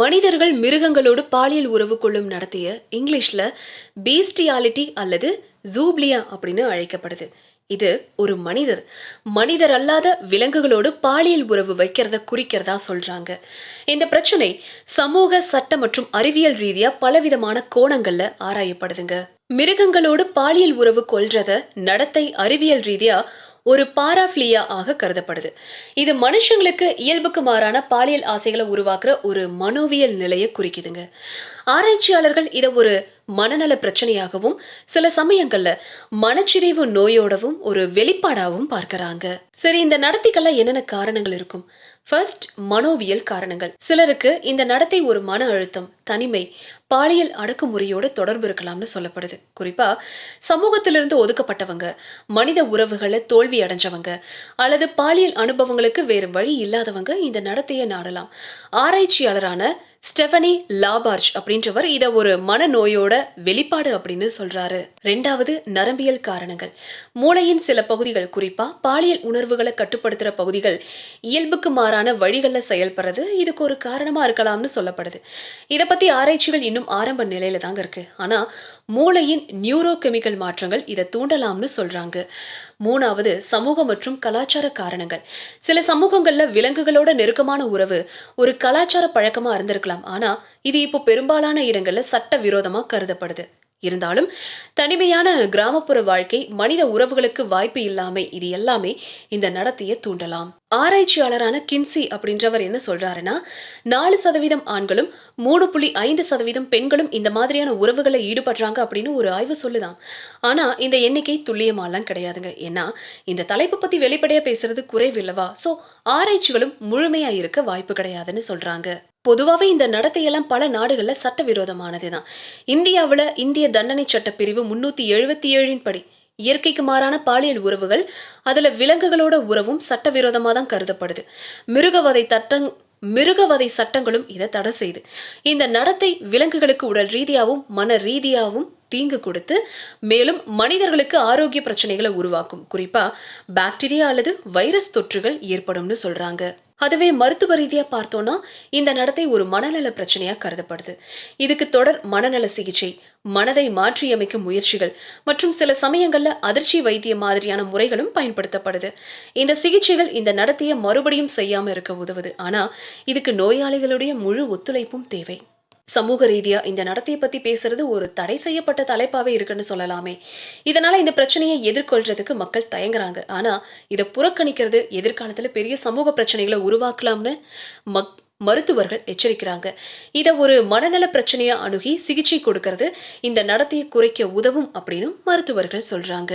மனிதர்கள் மிருகங்களோடு பாலியல் உறவு கொள்ளும் நடத்திய இங்கிலீஷ்ல பீஸ்டியாலிட்டி அல்லது ஜூப்ளியா அப்படின்னு அழைக்கப்படுது. இது ஒரு மனிதர். மனிதர் அல்லாத விலங்குகளோடு பாலியல் உறவு வைக்கிறத குறிக்கிறதா சொல்றாங்க. இந்த பிரச்சனை சமூக சட்ட மற்றும் அறிவியல் ரீதியா பலவிதமான கோணங்கள்ல ஆராயப்படுதுங்க. மிருகங்களோடு பாலியல் உறவு கொள்றத நடத்தை அறிவியல் ரீதியா ஒரு பாராஃபிலியா ஆக கருதப்படுது. இது மனுஷங்களுக்கு இயல்புக்கு மாறான பாலியல் ஆசைகளை உருவாக்குற ஒரு மனோவியல் நிலையை குறிக்குதுங்க. ஆராய்ச்சியாளர்கள் இதை ஒரு மனநல பிரச்சனையாகவும் சில சமயங்கள்ல மனச்சிதைவு நோயோடவும் ஒரு வெளிப்பாடாகவும் பார்க்கறாங்க. சரி இந்த நடத்தைக்கெல்லாம் என்னென்ன காரணங்கள் இருக்கும்? ஃபர்ஸ்ட் மனோவியல் காரணங்கள். சிலருக்கு இந்த நடத்தை ஒரு மன அழுத்தம் தனிமை பாலியல் அடக்குமுறையோட தொடர்பு இருக்கலாம்னு சொல்லப்படுது. குறிப்பா சமூகத்திலிருந்து ஒதுக்கப்பட்டவங்க மனித உறவுகளை தோல்வி அடைஞ்சவங்க அல்லது பாலியல் அனுபவங்களுக்கு வேறு வழி இல்லாதவங்க இந்த நடத்தையை நாடலாம். ஆராய்ச்சியாளரான ஸ்டெஃபனி லாபார்ஜ் அப்படின்றவர் இதை ஒரு மனநோயோட வெளிப்பாடு அப்படின்னு சொல்றாரு. ரெண்டாவது நரம்பியல் காரணங்கள். மூளையின் சில பகுதிகள் குறிப்பா பாலியல் உணர்வுகளை கட்டுப்படுத்துற பகுதிகள் இயல்புக்கு மாறான வழிகளில் செயல்படுறது இதுக்கு ஒரு காரணமா இருக்கலாம்னு சொல்லப்படுது. இதை பத்தி ஆராய்ச்சிகள் இன்னும் ஆரம்ப நிலையில தாங்க இருக்கு. ஆனா மூளையின் நியூரோ கெமிக்கல் மாற்றங்கள் இதை தூண்டலாம்னு சொல்றாங்க. மூணாவது சமூக மற்றும் கலாச்சார காரணங்கள். சில சமூகங்கள்ல விலங்குகளோட நெருக்கமான உறவு ஒரு கலாச்சார பழக்கமா இருந்திருக்கலாம். ஆனா இது இப்போ பெரும்பாலும் பெரும்பாலான இடங்களில் சட்ட விரோதமா கருதப்படுது. இருந்தாலும் தனிமையான கிராமப்புற வாழ்க்கை மனித உறவுகளுக்கு வாய்ப்பு இல்லாமை இது எல்லாமே இந்த நடத்தையை தூண்டலாம். ஆராய்ச்சியாளரான கின்சி அப்படின்றவர் என்ன சொல்றாருன்னா நாலு சதவீதம் ஆண்களும் மூணு புள்ளி ஐந்து சதவீதம் பெண்களும் இந்த மாதிரியான உறவுகளை ஈடுபடுறாங்க அப்படின்னு ஒரு ஆய்வு சொல்லுதான். ஆனா இந்த எண்ணிக்கை துல்லியமாலாம் கிடையாதுங்க. ஏன்னா இந்த தலைப்பு பத்தி வெளிப்படையா பேசுறது குறைவில்லவா சோ ஆராய்ச்சிகளும் முழுமையா இருக்க வாய்ப்பு கிடையாதுன்னு சொல்றாங்க. பொதுவாகவே இந்த நடத்தையெல்லாம் பல நாடுகளில் சட்டவிரோதமானது தான் இந்தியாவில் இந்திய தண்டனை சட்ட பிரிவு முன்னூற்றி எழுபத்தி ஏழின் படி இயற்கைக்கு மாறான பாலியல் உறவுகள் அதில் விலங்குகளோட உறவும் சட்டவிரோதமாக தான் கருதப்படுது. மிருகவதை தட்டங் மிருகவதை சட்டங்களும் இதை தடை செய்து. இந்த நடத்தை விலங்குகளுக்கு உடல் ரீதியாகவும் மன ரீதியாகவும் தீங்கு கொடுத்து மேலும் மனிதர்களுக்கு ஆரோக்கிய பிரச்சனைகளை உருவாக்கும். குறிப்பாக பாக்டீரியா அல்லது வைரஸ் தொற்றுகள் ஏற்படும்னு சொல்கிறாங்க அதுவே மருத்துவ ரீதியாக பார்த்தோன்னா இந்த நடத்தை ஒரு மனநல பிரச்சனையாக கருதப்படுது. இதுக்கு தொடர் மனநல சிகிச்சை மனதை மாற்றியமைக்கும் முயற்சிகள் மற்றும் சில சமயங்களில் அதிர்ச்சி வைத்திய மாதிரியான முறைகளும் பயன்படுத்தப்படுது. இந்த சிகிச்சைகள் இந்த நடத்தையை மறுபடியும் செய்யாமல் இருக்க உதவுது. ஆனால் இதுக்கு நோயாளிகளுடைய முழு ஒத்துழைப்பும் தேவை. சமூக ரீதியா இந்த நடத்தையை பத்தி பேசுறது ஒரு தடை செய்யப்பட்ட தலைப்பாவே இருக்குன்னு சொல்லலாமே. இதனால இந்த பிரச்சனையை எதிர்கொள்றதுக்கு மக்கள் தயங்குறாங்க. ஆனா இதை புறக்கணிக்கிறது எதிர்காலத்துல பெரிய சமூக பிரச்சனைகளை உருவாக்கலாம்னு மக் மருத்துவர்கள் எச்சரிக்கிறாங்க. இதை ஒரு மனநல பிரச்சனையா அணுகி சிகிச்சை கொடுக்கறது இந்த நடத்தையை குறைக்க உதவும் அப்படின்னு மருத்துவர்கள் சொல்றாங்க.